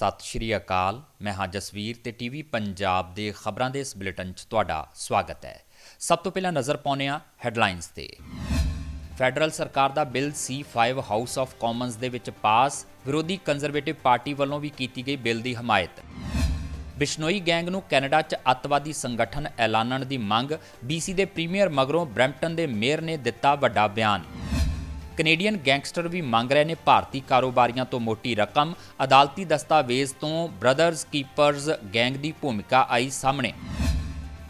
ਸਤਿ ਸ਼੍ਰੀ ਅਕਾਲ। ਮੈਂ ਹਾਂ ਜਸਵੀਰ ਤੇ ਟੀਵੀ ਪੰਜਾਬ ਦੇ ਖਬਰਾਂ ਦੇ ਇਸ ਬੁਲੇਟਿਨ 'ਚ ਤੁਹਾਡਾ ਸਵਾਗਤ ਹੈ। ਸਭ ਤੋਂ ਪਹਿਲਾਂ ਨਜ਼ਰ ਪਾਉਂਦੇ ਹਾਂ ਹੈਡਲਾਈਨਸ ਤੇ। ਫੈਡਰਲ ਸਰਕਾਰ ਦਾ bill C5 House of Commons ਦੇ ਵਿੱਚ ਪਾਸ, ਵਿਰੋਧੀ ਕੰਜ਼ਰਵੇਟਿਵ ਪਾਰਟੀ ਵੱਲੋਂ ਵੀ ਕੀਤੀ ਗਈ ਬਿੱਲ ਦੀ ਹਮਾਇਤ। ਬਿਸ਼ਨੋਈ ਗੈਂਗ ਨੂੰ ਕੈਨੇਡਾ 'ਚ ਅੱਤਵਾਦੀ ਸੰਗਠਨ ਐਲਾਨਣ ਦੀ ਮੰਗ BC ਦੇ ਪ੍ਰੀਮੀਅਰ ਮਗਰੋਂ ਬਰੈਂਪਟਨ ਦੇ ਮੇਅਰ ਨੇ ਦਿੱਤਾ ਵੱਡਾ ਬਿਆਨ। ਕੈਨੇਡੀਅਨ ਗੈਂਗਸਟਰ ਵੀ ਮੰਗ ਰਹੇ ਨੇ ਭਾਰਤੀ ਕਾਰੋਬਾਰੀਆਂ ਤੋਂ ਮੋਟੀ ਰਕਮ। ਅਦਾਲਤੀ ਦਸਤਾਵੇਜ਼ ਤੋਂ ਬ੍ਰਦਰਜ਼ ਕੀਪਰਜ਼ ਗੈਂਗ ਦੀ ਭੂਮਿਕਾ ਆਈ ਸਾਹਮਣੇ।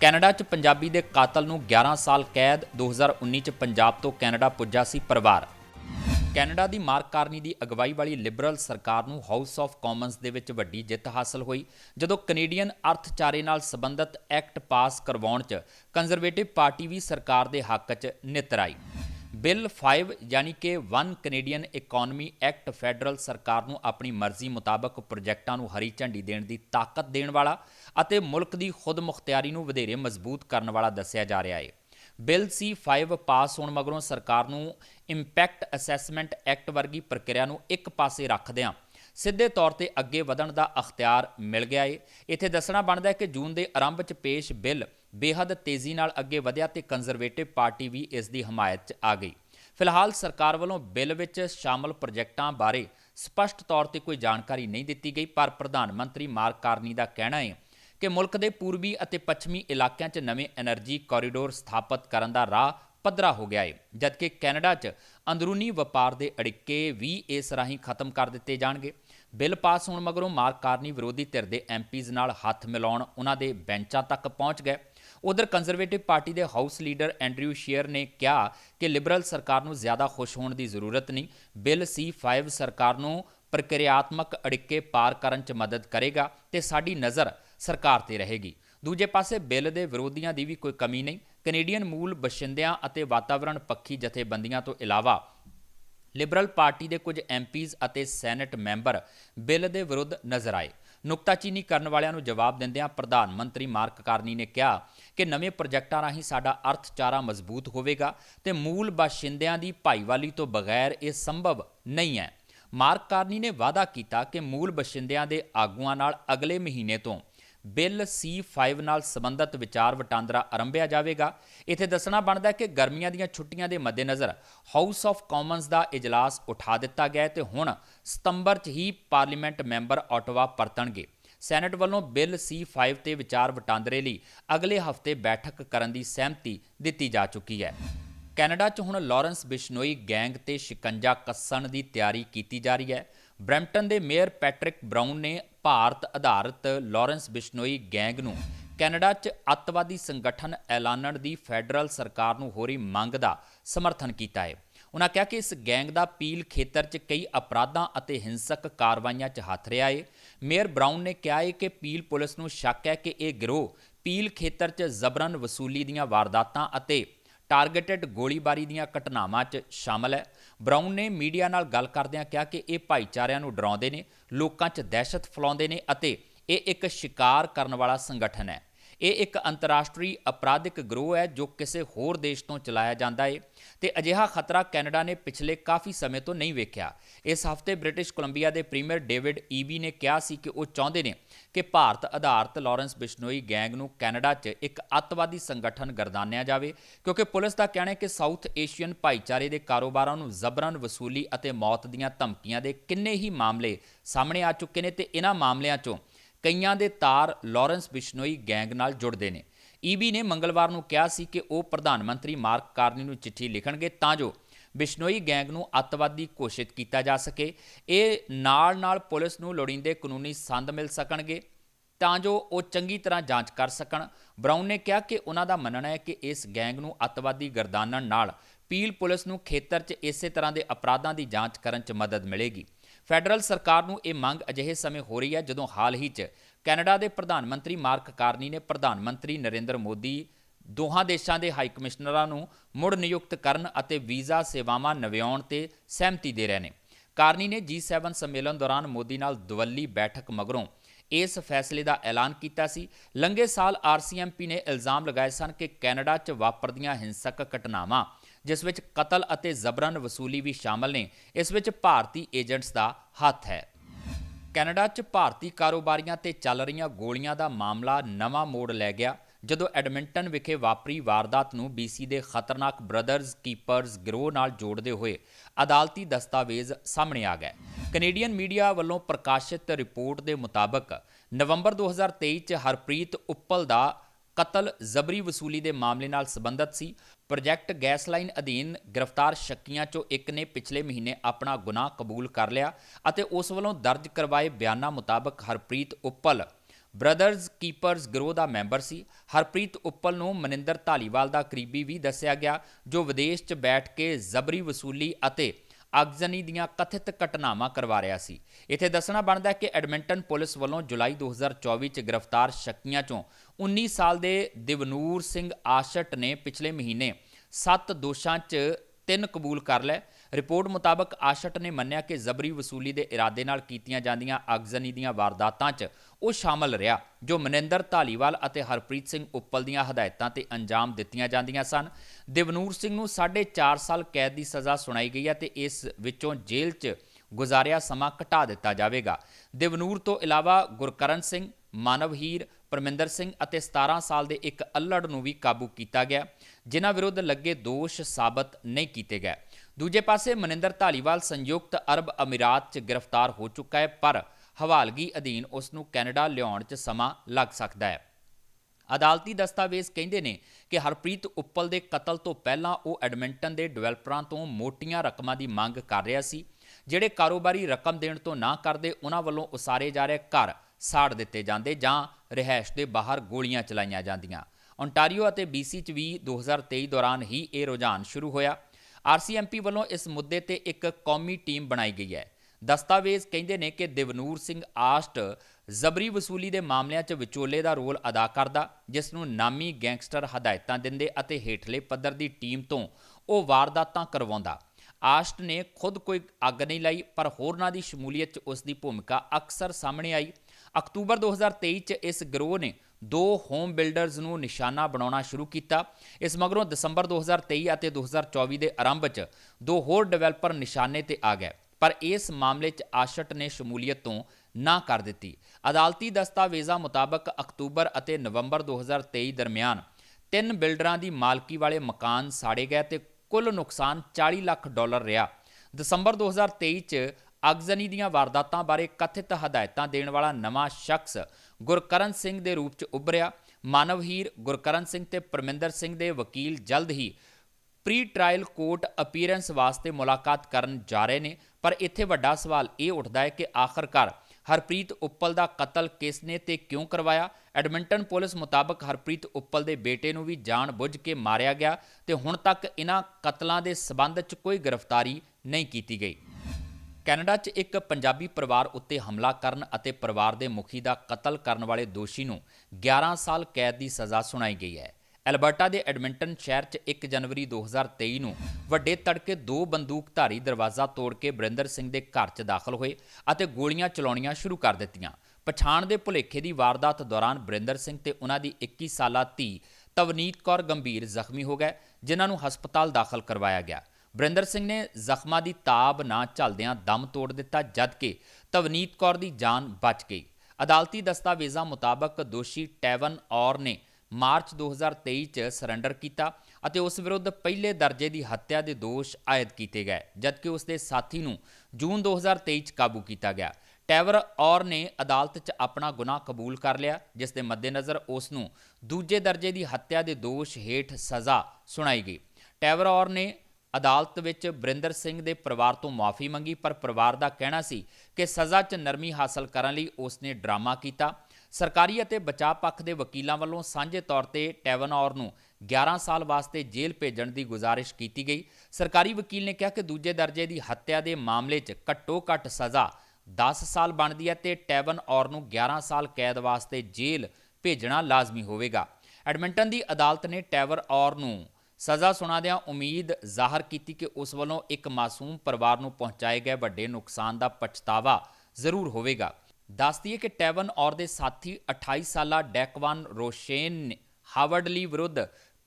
ਕੈਨੇਡਾ 'ਚ ਪੰਜਾਬੀ ਦੇ ਕਾਤਲ ਨੂੰ 11 ਸਾਲ ਕੈਦ 2019 'ਚ ਪੰਜਾਬ ਤੋਂ ਕੈਨੇਡਾ ਪੁੱਜਾ ਸੀ ਪਰਿਵਾਰ। ਕੈਨੇਡਾ ਦੀ ਮਾਰਕ ਕਾਰਨੀ ਦੀ ਅਗਵਾਈ ਵਾਲੀ ਲਿਬਰਲ ਸਰਕਾਰ ਨੂੰ ਹਾਊਸ ਆਫ ਕਾਮਨਸ ਦੇ ਵਿੱਚ ਵੱਡੀ ਜਿੱਤ ਹਾਸਲ ਹੋਈ। ਜਦੋਂ ਕੈਨੇਡੀਅਨ ਅਰਥਚਾਰੇ ਨਾਲ ਸੰਬੰਧਿਤ ਐਕਟ ਪਾਸ ਕਰਵਾਉਣ 'ਚ ਕੰਜ਼ਰਵੇਟਿਵ ਪਾਰਟੀ ਵੀ ਸਰਕਾਰ ਦੇ ਹੱਕ 'ਚ ਨਿੱਤਰ ਆਈ। ਬਿੱਲ 5 ਯਾਨੀ ਕਿ one Canadian economy act federal ਸਰਕਾਰ ਨੂੰ ਆਪਣੀ ਮਰਜ਼ੀ ਮੁਤਾਬਕ ਪ੍ਰੋਜੈਕਟਾਂ ਨੂੰ ਹਰੀ ਝੰਡੀ ਦੇਣ ਦੀ ਤਾਕਤ ਦੇਣ ਵਾਲਾ ਅਤੇ ਮੁਲਕ ਦੀ ਖੁਦਮੁਖਤਿਆਰੀ ਨੂੰ ਵਧੇਰੇ ਮਜ਼ਬੂਤ ਕਰਨ ਵਾਲਾ ਦੱਸਿਆ ਜਾ ਰਿਹਾ ਹੈ। ਬਿੱਲ C5 ਪਾਸ ਹੋਣ ਮਗਰੋਂ ਸਰਕਾਰ ਨੂੰ ਇੰਪੈਕਟ ਅਸੈਸਮੈਂਟ ਐਕਟ ਵਰਗੀ ਪ੍ਰਕਿਰਿਆ ਨੂੰ ਇੱਕ ਪਾਸੇ ਰੱਖਦਿਆਂ ਸਿੱਧੇ ਤੌਰ ਤੇ ਅੱਗੇ ਵਧਣ ਦਾ ਅਖਤਿਆਰ ਮਿਲ ਗਿਆ ਏ ਇੱਥੇ ਦੱਸਣਾ ਬਣਦਾ ਹੈ ਕਿ ਜੂਨ ਦੇ ਆਰੰਭ 'ਚ ਪੇਸ਼ ਬਿੱਲ ਬੇਹੱਦ ਤੇਜ਼ੀ ਨਾਲ ਅੱਗੇ ਵਧਿਆ ਤੇ ਕੰਜ਼ਰਵੇਟਿਵ ਪਾਰਟੀ ਵੀ ਇਸ ਦੀ ਹਮਾਇਤ 'ਚ ਆ ਗਈ। ਫਿਲਹਾਲ ਸਰਕਾਰ ਵੱਲੋਂ ਬਿੱਲ ਵਿੱਚ ਸ਼ਾਮਲ ਪ੍ਰੋਜੈਕਟਾਂ ਬਾਰੇ ਸਪਸ਼ਟ ਤੌਰ ਤੇ ਕੋਈ ਜਾਣਕਾਰੀ ਨਹੀਂ ਦਿੱਤੀ ਗਈ, ਪਰ ਪ੍ਰਧਾਨ ਮੰਤਰੀ ਮਾਰਕ ਕਾਰਨੀ ਦਾ ਕਹਿਣਾ ਹੈ ਕਿ ਮੁਲਕ ਦੇ ਪੂਰਬੀ ਅਤੇ ਪੱਛਮੀ ਇਲਾਕਿਆਂ 'ਚ ਨਵੇਂ એનર્ਜੀ ਕੋਰੀਡੋਰ ਸਥਾਪਿਤ ਕਰਨ ਦਾ ਰਾਹ ਪੱਧਰਾ ਹੋ ਗਿਆ ਹੈ, ਜਦਕਿ ਕੈਨੇਡਾ 'ਚ ਅੰਦਰੂਨੀ ਵਪਾਰ ਦੇ ਅੜਿੱਕੇ ਵੀ ਇਸ ਰਾਹੀਂ ਖਤਮ ਕਰ ਦਿੱਤੇ ਜਾਣਗੇ। ਬਿੱਲ ਪਾਸ ਹੋਣ ਮਗਰੋਂ ਮਾਰਕ ਕਾਰਨੀ ਵਿਰੋਧੀ ਧਿਰ ਦੇ ਐਮਪੀਜ਼ ਨਾਲ ਹੱਥ ਮਿਲਾਉਣ ਉਹਨਾਂ ਦੇ ਬੈਂਚਾਂ ਤੱਕ ਪਹੁੰਚ ਗਏ। ਉਧਰ ਕੰਜ਼ਰਵੇਟਿਵ ਪਾਰਟੀ ਦੇ ਹਾਊਸ ਲੀਡਰ ਐਂਡਰਿਊ ਸ਼ੀਅਰ ਨੇ ਕਿਹਾ ਕਿ ਲਿਬਰਲ ਸਰਕਾਰ ਨੂੰ ਜ਼ਿਆਦਾ ਖੁਸ਼ ਹੋਣ ਦੀ ਜ਼ਰੂਰਤ ਨਹੀਂ। ਬਿੱਲ C5 ਸਰਕਾਰ ਨੂੰ ਪ੍ਰਕਿਰਿਆਤਮਕ ਅੜਿੱਕੇ ਪਾਰ ਕਰਨ 'ਚ ਮਦਦ ਕਰੇਗਾ ਤੇ ਸਾਡੀ ਨਜ਼ਰ ਸਰਕਾਰ ਤੇ ਰਹੇਗੀ। ਦੂਜੇ ਪਾਸੇ ਬਿੱਲ ਦੇ ਵਿਰੋਧੀਆਂ ਦੀ ਵੀ ਕੋਈ ਕਮੀ ਨਹੀਂ। ਕੈਨੇਡੀਅਨ ਮੂਲ ਬਸ਼ਿੰਦਿਆਂ ਅਤੇ ਵਾਤਾਵਰਣ ਪੱਖੀ ਜਥੇਬੰਦੀਆਂ ਤੋਂ ਇਲਾਵਾ ਲਿਬਰਲ ਪਾਰਟੀ ਦੇ ਕੁਝ ਐਮਪੀਜ਼ ਅਤੇ ਸੈਨੇਟ ਮੈਂਬਰ ਬਿੱਲ ਦੇ ਵਿਰੁੱਧ ਨਜ਼ਰ ਆਏ। ਨੁਕਤਾਚੀਨੀ ਕਰਨ ਵਾਲਿਆਂ ਨੂੰ ਜਵਾਬ ਦਿੰਦਿਆਂ ਪ੍ਰਧਾਨ ਮੰਤਰੀ ਮਾਰਕ ਕਾਰਨੀ ਨੇ ਕਿਹਾ ਕਿ ਨਵੇਂ ਪ੍ਰੋਜੈਕਟਾਂ ਰਾਹੀਂ ਸਾਡਾ ਅਰਥਚਾਰਾ ਮਜ਼ਬੂਤ ਹੋਵੇਗਾ ਤੇ ਮੂਲ ਬਾਸ਼ਿੰਦਿਆਂ ਦੀ ਭਾਈਵਾਲੀ ਤੋਂ ਬਗੈਰ ਇਹ ਸੰਭਵ ਨਹੀਂ ਹੈ। ਮਾਰਕ ਕਾਰਨੀ ਨੇ ਵਾਅਦਾ ਕੀਤਾ ਕਿ ਮੂਲ ਬਾਸ਼ਿੰਦਿਆਂ ਦੇ ਆਗੂਆਂ ਨਾਲ ਅਗਲੇ ਮਹੀਨੇ ਤੋਂ ਬਿੱਲ C5 ਨਾਲ ਸੰਬੰਧਿਤ ਵਿਚਾਰ ਵਟਾਂਦਰਾ ਆਰੰਭਿਆ ਜਾਵੇਗਾ। ਇੱਥੇ ਦੱਸਣਾ ਬਣਦਾ ਕਿ ਗਰਮੀਆਂ ਦੀਆਂ ਛੁੱਟੀਆਂ ਦੇ ਮੱਦੇਨਜ਼ਰ ਹਾਊਸ ਆਫ ਕਾਮਨਸ ਦਾ ਇਜਲਾਸ ਉਠਾ ਦਿੱਤਾ ਗਿਆ ਹੈ ਤੇ ਹੁਣ ਸਤੰਬਰ 'ਚ ਹੀ ਪਾਰਲੀਮੈਂਟ ਮੈਂਬਰ ਆਟਵਾ ਪਰਤਣਗੇ। ਸੈਨੇਟ ਵੱਲੋਂ ਬਿੱਲ C5 ਤੇ ਵਿਚਾਰ ਵਟਾਂਦਰੇ ਲਈ ਅਗਲੇ ਹਫ਼ਤੇ ਬੈਠਕ ਕਰਨ ਦੀ ਸਹਿਮਤੀ ਦਿੱਤੀ ਜਾ ਚੁੱਕੀ ਹੈ। ਕੈਨੇਡਾ 'ਚ ਹੁਣ ਲਾਰੈਂਸ ਬਿਸ਼ਨੋਈ ਗੈਂਗ ਤੇ ਸ਼ਿਕੰਜਾ ਕੱਸਣ ਦੀ ਤਿਆਰੀ ਕੀਤੀ ਜਾ ਰਹੀ ਹੈ। ਬ੍ਰੈਂਪਟਨ ਦੇ ਮੇਅਰ ਪੈਟਰਿਕ ਬ੍ਰਾਊਨ ਨੇ ਭਾਰਤ ਆਧਾਰਿਤ ਲਾਰੈਂਸ ਬਿਸ਼ਨੋਈ ਗੈਂਗ ਨੂੰ ਕੈਨੇਡਾ 'ਚ ਅੱਤਵਾਦੀ ਸੰਗਠਨ ਐਲਾਨਣ ਦੀ ਫੈਡਰਲ ਸਰਕਾਰ ਨੂੰ ਹੋ ਰਹੀ ਮੰਗ ਦਾ ਸਮਰਥਨ ਕੀਤਾ ਹੈ। ਉਨ੍ਹਾਂ ਕਿਹਾ ਕਿ ਇਸ ਗੈਂਗ ਦਾ ਪੀਲ ਖੇਤਰ 'ਚ ਕਈ ਅਪਰਾਧਾਂ ਅਤੇ ਹਿੰਸਕ ਕਾਰਵਾਈਆਂ 'ਚ ਹੱਥ ਰਿਹਾ ਏ ਮੇਅਰ ਬ੍ਰਾਊਨ ਨੇ ਕਿਹਾ ਏ ਕਿ ਪੀਲ ਪੁਲਿਸ ਨੂੰ ਸ਼ੱਕ ਹੈ ਕਿ ਇਹ ਗਿਰੋਹ ਪੀਲ ਖੇਤਰ 'ਚ ਜ਼ਬਰਨ ਵਸੂਲੀ ਦੀਆਂ ਵਾਰਦਾਤਾਂ ਅਤੇ ਟਾਰਗੇਟਡ ਗੋਲੀਬਾਰੀ ਦੀਆਂ ਘਟਨਾਵਾਂ 'ਚ ਸ਼ਾਮਲ ਹੈ। ਬਰਾਊਨ ਨੇ ਮੀਡੀਆ ਨਾਲ ਗੱਲ ਕਰਦਿਆਂ ਕਿਹਾ ਕਿ ਇਹ ਭਾਈਚਾਰਿਆਂ ਨੂੰ ਡਰਾਉਂਦੇ ਨੇ, ਲੋਕਾਂ 'ਚ ਦਹਿਸ਼ਤ ਫੈਲਾਉਂਦੇ ਨੇ ਅਤੇ ਇਹ ਇੱਕ ਸ਼ਿਕਾਰ ਕਰਨ ਵਾਲਾ ਸੰਗਠਨ ਹੈ। ਇਹ ਇੱਕ ਅੰਤਰਰਾਸ਼ਟਰੀ ਅਪਰਾਧਿਕ ਗਰੋਹ ਹੈ ਜੋ ਕਿਸੇ ਹੋਰ ਦੇਸ਼ ਤੋਂ ਚਲਾਇਆ ਜਾਂਦਾ ਹੈ ਤੇ ਅਜਿਹਾ ਖਤਰਾ ਕੈਨੇਡਾ ਨੇ ਪਿਛਲੇ ਕਾਫੀ ਸਮੇਂ ਤੋਂ ਨਹੀਂ ਵੇਖਿਆ। ਇਸ ਹਫ਼ਤੇ ਬ੍ਰਿਟਿਸ਼ ਕੋਲੰਬੀਆ ਦੇ ਪ੍ਰੀਮੀਅਰ ਡੇਵਿਡ ਈਬੀ ਨੇ ਕਿਹਾ ਸੀ ਕਿ ਉਹ ਚਾਹੁੰਦੇ ਨੇ ਕਿ ਭਾਰਤ ਆਧਾਰਿਤ ਲਾਰੈਂਸ ਬਿਸ਼ਨੋਈ ਗੈਂਗ ਨੂੰ ਕੈਨੇਡਾ 'ਚ ਇੱਕ ਅੱਤਵਾਦੀ ਸੰਗਠਨ ਗਰਦਾਨਿਆ ਜਾਵੇ, ਕਿਉਂਕਿ ਪੁਲਿਸ ਦਾ ਕਹਿਣਾ ਹੈ ਕਿ ਸਾਊਥ ਏਸ਼ੀਅਨ ਭਾਈਚਾਰੇ ਦੇ ਕਾਰੋਬਾਰਾਂ ਨੂੰ ਜ਼ਬਰਨ, ਵਸੂਲੀ ਅਤੇ ਮੌਤ ਦੀਆਂ ਧਮਕੀਆਂ ਦੇ ਕਿੰਨੇ ਹੀ ਮਾਮਲੇ ਸਾਹਮਣੇ ਆ ਚੁੱਕੇ ਨੇ ਤੇ ਇਹਨਾਂ ਮਾਮਲਿਆਂ 'ਚੋਂ ਕਈਆਂ ਦੇ ਤਾਰ ਲਾਰੈਂਸ ਬਿਸ਼ਨੋਈ ਗੈਂਗ ਨਾਲ ਜੁੜਦੇ ਨੇ। ਈਬੀ ਨੇ ਮੰਗਲਵਾਰ ਨੂੰ ਕਿਹਾ ਸੀ ਕਿ ਉਹ ਪ੍ਰਧਾਨ ਮੰਤਰੀ ਮਾਰਕ ਕਾਰਨੀ ਨੂੰ ਚਿੱਠੀ ਲਿਖਣਗੇ ਤਾਂ ਜੋ ਬਿਸ਼ਨੋਈ ਗੈਂਗ ਨੂੰ ਅੱਤਵਾਦੀ ਘੋਸ਼ਿਤ ਕੀਤਾ ਜਾ ਸਕੇ। ਇਹ ਨਾਲ-ਨਾਲ ਪੁਲਿਸ ਨੂੰ ਲੋੜੀਂਦੇ ਕਾਨੂੰਨੀ ਸੰਦ ਮਿਲ ਸਕਣਗੇ ਤਾਂ ਜੋ ਉਹ ਚੰਗੀ ਤਰ੍ਹਾਂ ਜਾਂਚ ਕਰ ਸਕਣ। ਬਰਾਊਨ ਨੇ ਕਿਹਾ ਕਿ ਉਹਨਾਂ ਦਾ ਮੰਨਣਾ ਹੈ ਕਿ ਇਸ ਗੈਂਗ ਨੂੰ ਅੱਤਵਾਦੀ ਗਰਦਾਨਣ ਨਾਲ ਪੀਲ ਪੁਲਿਸ ਨੂੰ ਖੇਤਰ 'ਚ ਇਸੇ ਤਰ੍ਹਾਂ ਦੇ ਅਪਰਾਧਾਂ ਦੀ ਜਾਂਚ ਕਰਨ 'ਚ ਮਦਦ ਮਿਲੇਗੀ। ਫੈਡਰਲ ਸਰਕਾਰ ਨੂੰ ਇਹ ਮੰਗ ਅਜਿਹੇ ਸਮੇਂ ਹੋ ਰਹੀ ਹੈ ਜਦੋਂ ਹਾਲ ਹੀ 'ਚ ਕੈਨੇਡਾ ਦੇ ਪ੍ਰਧਾਨ ਮੰਤਰੀ ਮਾਰਕ ਕਾਰਨੀ ਨੇ ਪ੍ਰਧਾਨ ਮੰਤਰੀ ਨਰਿੰਦਰ ਮੋਦੀ ਦੋਹਾਂ ਦੇਸ਼ਾਂ ਦੇ ਹਾਈ ਕਮਿਸ਼ਨਰਾਂ ਨੂੰ ਮੁੜ ਨਿਯੁਕਤ ਕਰਨ ਅਤੇ ਵੀਜ਼ਾ ਸੇਵਾਵਾਂ ਨਵਿਆਉਣ ਤੇ ਸਹਿਮਤੀ ਦੇ ਰਹੇ ਨੇ। ਕਾਰਨੀ ਨੇ G7 ਸੰਮੇਲਨ ਦੌਰਾਨ ਮੋਦੀ ਨਾਲ ਦਵੱਲੀ ਬੈਠਕ ਮਗਰੋਂ ਇਸ ਫੈਸਲੇ ਦਾ ਐਲਾਨ ਕੀਤਾ ਸੀ। ਲੰਘੇ ਸਾਲ ਆਰਸੀਐਮਪੀ ਨੇ ਇਲਜ਼ਾਮ ਲਗਾਏ ਸਨ ਕਿ ਕੈਨੇਡਾ 'ਚ ਵਾਪਰਦੀਆਂ ਹਿੰਸਕ ਘਟਨਾਵਾਂ ਜਿਸ ਵਿੱਚ ਕਤਲ ਅਤੇ ਜ਼ਬਰਨ ਵਸੂਲੀ ਵੀ ਸ਼ਾਮਲ ਨੇ, ਇਸ ਵਿੱਚ ਭਾਰਤੀ ਏਜੰਟਸ ਦਾ ਹੱਥ ਹੈ। ਕੈਨੇਡਾ 'ਚ ਭਾਰਤੀ ਕਾਰੋਬਾਰੀਆਂ ਤੇ ਚੱਲ ਰਹੀਆਂ ਗੋਲੀਆਂ ਦਾ ਮਾਮਲਾ ਨਵਾਂ ਮੋੜ ਲੈ ਗਿਆ, ਜਦੋਂ ਐਡਮਿੰਟਨ ਵਿਖੇ ਵਾਪਰੀ ਵਾਰਦਾਤ ਨੂੰ BC ਦੇ ਖਤਰਨਾਕ ਬ੍ਰਦਰਜ਼ ਕੀਪਰਜ਼ ਗਿਰੋਹ ਨਾਲ ਜੋੜਦੇ ਹੋਏ ਅਦਾਲਤੀ ਦਸਤਾਵੇਜ਼ ਸਾਹਮਣੇ ਆ ਗਏ। ਕੈਨੇਡੀਅਨ ਮੀਡੀਆ ਵੱਲੋਂ ਪ੍ਰਕਾਸ਼ਿਤ ਰਿਪੋਰਟ ਦੇ ਮੁਤਾਬਕ ਨਵੰਬਰ 2023 'ਚ ਹਰਪ੍ਰੀਤ ਉੱਪਲ ਦਾ ਕਤਲ ਜ਼ਬਰੀ ਵਸੂਲੀ ਦੇ ਮਾਮਲੇ ਨਾਲ ਸੰਬੰਧਤ ਸੀ। ਪ੍ਰੋਜੈਕਟ ਗੈਸ ਲਾਈਨ ਅਧੀਨ ਗ੍ਰਿਫਤਾਰ ਸ਼ੱਕੀਆਂ ਚੋਂ ਇੱਕ ਨੇ ਪਿਛਲੇ ਮਹੀਨੇ ਆਪਣਾ ਗੁਨਾਹ ਕਬੂਲ ਕਰ ਲਿਆ ਅਤੇ ਉਸ ਵੱਲੋਂ ਦਰਜ ਕਰਵਾਏ ਬਿਆਨਾਂ ਮੁਤਾਬਕ ਹਰਪ੍ਰੀਤ ਉੱਪਲ, ਬ੍ਰਦਰਜ਼ ਕੀਪਰਜ਼ ਗਰੋਹ ਦਾ ਮੈਂਬਰ ਸੀ। ਹਰਪ੍ਰੀਤ ਉੱਪਲ ਨੂੰ ਮਨਿੰਦਰ ਧਾਲੀਵਾਲ ਦਾ ਕਰੀਬੀ ਵੀ ਦੱਸਿਆ ਗਿਆ, ਜੋ ਵਿਦੇਸ਼ 'ਚ ਬੈਠ ਕੇ ਜ਼ਬਰੀ ਵਸੂਲੀ ਅਤੇ ਅਗਜ਼ਨੀ ਦੀਆਂ ਕਥਿਤ ਘਟਨਾਵਾਂ ਕਰਵਾ ਰਿਹਾ ਸੀ। ਇੱਥੇ ਦੱਸਣਾ ਬਣਦਾ ਕਿ ਐਡਮਿੰਟਨ ਪੁਲਿਸ ਵੱਲੋਂ ਜੁਲਾਈ 2024 ਚ ਗ੍ਰਿਫਤਾਰ ਸ਼ੱਕੀਆਂ ਚੋਂ 19 ਸਾਲ ਦੇ ਦਿਵਨੂਰ ਸਿੰਘ ਆਸ਼ਟ ਨੇ ਪਿਛਲੇ ਮਹੀਨੇ 7 ਦੋਸ਼ਾਂ 'ਚ ਤਿੰਨ ਕਬੂਲ ਕਰ ਲਏ। ਰਿਪੋਰਟ ਮੁਤਾਬਕ ਆਸ਼ਟ ਨੇ ਮੰਨਿਆ ਕਿ ਜ਼ਬਰੀ ਵਸੂਲੀ ਦੇ ਇਰਾਦੇ ਨਾਲ ਕੀਤੀਆਂ ਜਾਂਦੀਆਂ ਅਗਜ਼ਨੀ ਦੀਆਂ ਵਾਰਦਾਤਾਂ 'ਚ ਉਹ ਸ਼ਾਮਲ ਰਿਹਾ, ਜੋ ਮਨਿੰਦਰ ਧਾਲੀਵਾਲ ਅਤੇ ਹਰਪ੍ਰੀਤ ਸਿੰਘ ਉੱਪਲ ਦੀਆਂ ਹਦਾਇਤਾਂ ਤੇ ਅੰਜਾਮ ਦਿੱਤੀਆਂ ਜਾਂਦੀਆਂ ਸਨ। ਦਿਵਨੂਰ ਸਿੰਘ ਨੂੰ 4.5 ਸਾਲ ਕੈਦ ਦੀ ਸਜ਼ਾ ਸੁਣਾਈ ਗਈ ਹੈ ਤੇ ਇਸ ਵਿੱਚੋਂ ਜੇਲ੍ਹ 'ਚ ਗੁਜ਼ਾਰਿਆ ਸਮਾਂ ਘਟਾ ਦਿੱਤਾ ਜਾਵੇਗਾ। ਦਿਵਨੂਰ ਤੋਂ ਇਲਾਵਾ ਗੁਰਕਰਨ ਸਿੰਘ ਮਾਨਵਹੀਰ ਪਰਮਿੰਦਰ ਸਿੰਘ ਅਤੇ 17 ਸਾਲ ਦੇ ਇੱਕ ਅੱਲੜ ਨੂੰ ਵੀ ਕਾਬੂ ਕੀਤਾ ਗਿਆ, ਜਿਨ੍ਹਾਂ ਵਿਰੁੱਧ ਲੱਗੇ ਦੋਸ਼ ਸਾਬਤ ਨਹੀਂ ਕੀਤੇ ਗਏ। ਦੂਜੇ ਪਾਸੇ ਮਨਿੰਦਰ ਧਾਲੀਵਾਲ ਸੰਯੁਕਤ ਅਰਬ ਅਮੀਰਾਤ 'ਚ ਗ੍ਰਿਫਤਾਰ ਹੋ ਚੁੱਕਾ ਹੈ, ਪਰ ਹਵਾਲਗੀ ਅਧੀਨ ਉਸ ਨੂੰ ਕੈਨੇਡਾ ਲਿਆਉਣ 'ਚ ਸਮਾਂ ਲੱਗ ਸਕਦਾ ਹੈ। ਅਦਾਲਤੀ ਦਸਤਾਵੇਜ਼ ਕਹਿੰਦੇ ਨੇ ਕਿ ਹਰਪ੍ਰੀਤ ਉੱਪਲ ਦੇ ਕਤਲ ਤੋਂ ਪਹਿਲਾਂ ਉਹ ਐਡਮਿੰਟਨ ਦੇ ਡਿਵੈਲਪਰਾਂ ਤੋਂ ਮੋਟੀਆਂ ਰਕਮਾਂ ਦੀ ਮੰਗ ਕਰ ਰਿਹਾ ਸੀ, ਜਿਹੜੇ ਕਾਰੋਬਾਰੀ ਰਕਮ ਦੇਣ ਤੋਂ ਨਾ ਕਰਦੇ ਉਹਨਾਂ ਵੱਲੋਂ ਉਸਾਰੇ ਜਾ ਰਹੇ ਘਰ ਸਾੜ ਦਿੱਤੇ ਜਾਂਦੇ ਜਾਂ ਰਿਹਾਇਸ਼ ਦੇ ਬਾਹਰ ਗੋਲੀਆਂ ਚਲਾਈਆਂ ਜਾਂਦੀਆਂ। ਓਨਟਾਰੀਓ ਅਤੇ BC 'ਚ ਵੀ 2023 ਦੌਰਾਨ ਹੀ ਇਹ ਰੁਝਾਨ ਸ਼ੁਰੂ ਹੋਇਆ। RCMP ਵੱਲੋਂ ਇਸ ਮੁੱਦੇ ਤੇ ਇੱਕ ਕੌਮੀ ਟੀਮ ਬਣਾਈ ਗਈ ਹੈ। ਦਸਤਾਵੇਜ਼ ਕਹਿੰਦੇ ਨੇ ਕਿ ਦਿਵਨੂਰ ਸਿੰਘ ਆਸ਼ਟ ਜ਼ਬਰੀ ਵਸੂਲੀ ਦੇ ਮਾਮਲਿਆਂ 'ਚ ਵਿਚੋਲੇ ਦਾ ਰੋਲ ਅਦਾ ਕਰਦਾ, ਜਿਸ ਨੂੰ ਨਾਮੀ ਗੈਂਗਸਟਰ ਹਦਾਇਤਾਂ ਦਿੰਦੇ ਅਤੇ ਹੇਠਲੇ ਪੱਧਰ ਦੀ ਟੀਮ ਤੋਂ ਉਹ ਵਾਰਦਾਤਾਂ ਕਰਵਾਉਂਦਾ। ਆਸ਼ਟ ਨੇ ਖੁਦ ਕੋਈ ਅੱਗ ਨਹੀਂ ਲਾਈ, ਪਰ ਹੋਰਨਾਂ ਦੀ ਸ਼ਮੂਲੀਅਤ 'ਚ ਉਸ ਦੀ ਭੂਮਿਕਾ ਅਕਸਰ ਸਾਹਮਣੇ ਆਈ। ਅਕਤੂਬਰ 2023 'ਚ ਇਸ ਗਰੋਹ ਨੇ ਦੋ ਹੋਮ ਬਿਲਡਰਜ਼ ਨੂੰ ਨਿਸ਼ਾਨਾ ਬਣਾਉਣਾ ਸ਼ੁਰੂ ਕੀਤਾ। ਇਸ ਮਗਰੋਂ ਦਸੰਬਰ 2023 ਅਤੇ 2024 ਦੇ ਆਰੰਭ 'ਚ ਦੋ ਹੋਰ ਡਿਵੈਲਪਰ ਨਿਸ਼ਾਨੇ ਤੇ ਆ ਗਏ, ਪਰ ਇਸ ਮਾਮਲੇ 'ਚ ਆਸ਼ਟ ਨੇ ਸ਼ਮੂਲੀਅਤ ਤੋਂ ਨਾ ਕਰ ਦਿੱਤੀ। ਅਦਾਲਤੀ ਦਸਤਾਵੇਜ਼ਾਂ ਮੁਤਾਬਕ ਅਕਤੂਬਰ ਅਤੇ ਨਵੰਬਰ 2023 ਦਰਮਿਆਨ ਤਿੰਨ ਬਿਲਡਰਾਂ ਦੀ ਮਾਲਕੀ ਵਾਲੇ ਮਕਾਨ ਸਾੜੇ ਗਏ ਤੇ ਕੁੱਲ ਨੁਕਸਾਨ 40 ਲੱਖ ਡਾਲਰ ਰਿਹਾ। ਦਸੰਬਰ 2023 ਚ ਅਗਜ਼ਨੀ ਦੀਆਂ ਵਾਰਦਾਤਾਂ ਬਾਰੇ ਕਥਿਤ ਹਦਾਇਤਾਂ ਦੇਣ ਵਾਲਾ ਨਵਾਂ ਸ਼ਖਸ ਗੁਰਕਰਨ ਸਿੰਘ ਦੇ ਰੂਪ ਚ ਉੱਭਰਿਆ। ਮਾਨਵਹੀਰ ਗੁਰਕਰਨ ਸਿੰਘ ਤੇ ਪਰਮਿੰਦਰ ਸਿੰਘ ਦੇ ਵਕੀਲ ਜਲਦ ਹੀ ਪ੍ਰੀ ਟ੍ਰਾਇਲ ਕੋਰਟ ਅਪੀਅਰੈਂਸ ਵਾਸਤੇ ਮੁਲਾਕਾਤ ਕਰਨ ਜਾ ਰਹੇ ਨੇ। ਪਰ ਇੱਥੇ ਵੱਡਾ ਸਵਾਲ ਇਹ ਉੱਠਦਾ ਹੈ ਕਿ ਆਖਰਕਾਰ ਹਰਪ੍ਰੀਤ ਉੱਪਲ ਦਾ ਕਤਲ ਕਿਸ ਨੇ ਤੇ ਕਿਉਂ ਕਰਵਾਇਆ? ਐਡਮਿੰਟਨ ਪੁਲਿਸ ਮੁਤਾਬਕ ਹਰਪ੍ਰੀਤ ਉੱਪਲ ਦੇ ਬੇਟੇ ਨੂੰ ਵੀ ਜਾਣ ਬੁੱਝ ਕੇ ਮਾਰਿਆ ਗਿਆ ਤੇ ਹੁਣ ਤੱਕ ਇਹਨਾਂ ਕਤਲਾਂ ਦੇ ਸਬੰਧ 'ਚ ਕੋਈ ਗ੍ਰਿਫਤਾਰੀ ਨਹੀਂ ਕੀਤੀ ਗਈ। ਕੈਨੇਡਾ 'ਚ ਇੱਕ ਪੰਜਾਬੀ ਪਰਿਵਾਰ ਉੱਤੇ ਹਮਲਾ ਕਰਨ ਅਤੇ ਪਰਿਵਾਰ ਦੇ ਮੁਖੀ ਦਾ ਕਤਲ ਕਰਨ ਵਾਲੇ ਦੋਸ਼ੀ ਨੂੰ 11 ਸਾਲ ਕੈਦ ਦੀ ਸਜ਼ਾ ਸੁਣਾਈ ਗਈ ਹੈ। ਐਲਬਰਟਾ ਦੇ ਐਡਮਿੰਟਨ ਸ਼ਹਿਰ 'ਚ 1 ਜਨਵਰੀ 2023 ਨੂੰ ਵੱਡੇ ਤੜਕੇ ਦੋ ਬੰਦੂਕਧਾਰੀ ਦਰਵਾਜ਼ਾ ਤੋੜ ਕੇ ਬਰਿੰਦਰ ਸਿੰਘ ਦੇ ਘਰ 'ਚ ਦਾਖਲ ਹੋਏ ਅਤੇ ਗੋਲੀਆਂ ਚਲਾਉਣੀਆਂ ਸ਼ੁਰੂ ਕਰ ਦਿੱਤੀਆਂ। ਪਛਾਣ ਦੇ ਭੁਲੇਖੇ ਦੀ ਵਾਰਦਾਤ ਦੌਰਾਨ ਬਰਿੰਦਰ ਸਿੰਘ ਤੇ ਉਹਨਾਂ ਦੀ 21 ਸਾਲਾ ਧੀ ਤਵਨੀਤ ਕੌਰ ਗੰਭੀਰ ਜ਼ਖਮੀ ਹੋ ਗਏ, ਜਿਨ੍ਹਾਂ ਨੂੰ ਹਸਪਤਾਲ ਦਾਖਲ ਕਰਵਾਇਆ ਗਿਆ। ਬਰਿੰਦਰ ਸਿੰਘ ਨੇ ਜ਼ਖਮਾਂ ਦੀ ਤਾਬ ਨਾ ਝੱਲਦਿਆਂ ਦਮ ਤੋੜ ਦਿੱਤਾ ਜਦਕਿ ਤਵਨੀਤ ਕੌਰ ਦੀ ਜਾਨ ਬਚ ਗਈ। ਅਦਾਲਤੀ ਦਸਤਾਵੇਜ਼ਾਂ ਮੁਤਾਬਕ ਦੋਸ਼ੀ ਟੈਵਨ ਔਰ ਨੇ ਮਾਰਚ 2023 ਚ ਸਰੈਂਡਰ ਕੀਤਾ ਅਤੇ ਉਸ ਵਿਰੁੱਧ ਪਹਿਲੇ ਦਰਜੇ ਦੀ ਹੱਤਿਆ ਦੇ ਦੋਸ਼ ਆਇਦ ਕੀਤੇ ਗਏ, ਜਦਕਿ ਉਸ ਦੇ ਸਾਥੀ ਨੂੰ ਜੂਨ 2023 ਚ ਕਾਬੂ ਕੀਤਾ ਗਿਆ। ਟੈਵਰ ਔਰ ਨੇ ਅਦਾਲਤ 'ਚ ਆਪਣਾ ਗੁਨਾਹ ਕਬੂਲ ਕਰ ਲਿਆ, ਜਿਸ ਦੇ ਮੱਦੇਨਜ਼ਰ ਉਸ ਨੂੰ ਦੂਜੇ ਦਰਜੇ ਦੀ ਹੱਤਿਆ ਦੇ ਦੋਸ਼ ਹੇਠ ਸਜ਼ਾ ਸੁਣਾਈ ਗਈ। ਟੈਵਰ ਔਰ ਨੇ ਅਦਾਲਤ ਵਿੱਚ ਬਰਿੰਦਰ ਸਿੰਘ ਦੇ ਪਰਿਵਾਰ ਤੋਂ ਮਾਫੀ ਮੰਗੀ, ਪਰ ਪਰਿਵਾਰ ਦਾ ਕਹਿਣਾ ਸੀ ਕਿ ਸਜ਼ਾ 'ਚ ਨਰਮੀ ਹਾਸਲ ਕਰਨ ਲਈ ਉਸ ਨੇ ਡਰਾਮਾ ਕੀਤਾ। ਸਰਕਾਰੀ ਅਤੇ ਬਚਾਅ ਪੱਖ ਦੇ ਵਕੀਲਾਂ ਵੱਲੋਂ ਸਾਂਝੇ ਤੌਰ ਤੇ ਟੈਵਨੌਰ ਨੂੰ 11 ਸਾਲ ਵਾਸਤੇ ਜੇਲ੍ਹ ਭੇਜਣ ਦੀ ਗੁਜ਼ਾਰਿਸ਼ ਕੀਤੀ ਗਈ। ਸਰਕਾਰੀ ਵਕੀਲ ਨੇ ਕਿਹਾ ਕਿ ਦੂਜੇ ਦਰਜੇ ਦੀ ਹੱਤਿਆ ਦੇ ਮਾਮਲੇ 'ਚ ਘੱਟੋ-ਘੱਟ ਸਜ਼ਾ 10 ਸਾਲ ਬਣਦੀ ਹੈ ਤੇ ਟੈਵਨੌਰ ਨੂੰ 11 ਸਾਲ ਕੈਦ ਵਾਸਤੇ ਜੇਲ੍ਹ ਭੇਜਣਾ ਲਾਜ਼ਮੀ ਹੋਵੇਗਾ। ਐਡਮਿੰਟਨ ਦੀ ਅਦਾਲਤ ਨੇ ਟੈਵਰ ਔਰ ਨੂੰ ਸਜ਼ਾ ਸੁਣਾਦਿਆਂ ਉਮੀਦ ਜ਼ਾਹਰ ਕੀਤੀ ਕਿ ਉਸ ਵੱਲੋਂ ਇੱਕ ਮਾਸੂਮ ਪਰਿਵਾਰ ਨੂੰ ਪਹੁੰਚਾਏ ਗਏ ਵੱਡੇ ਨੁਕਸਾਨ ਦਾ ਪਛਤਾਵਾ ਜ਼ਰੂਰ ਹੋਵੇਗਾ। ਦੱਸਦੀ ਹੈ ਕਿ ਟੈਵਨ ਔਰ ਦੇ ਸਾਥੀ 28 ਸਾਲਾ ਡੈਕਵਾਨ ਰੋਸ਼ੇਨ ਨੇ ਹਾਵਰਡ ਲੀ ਵਿਰੁੱਧ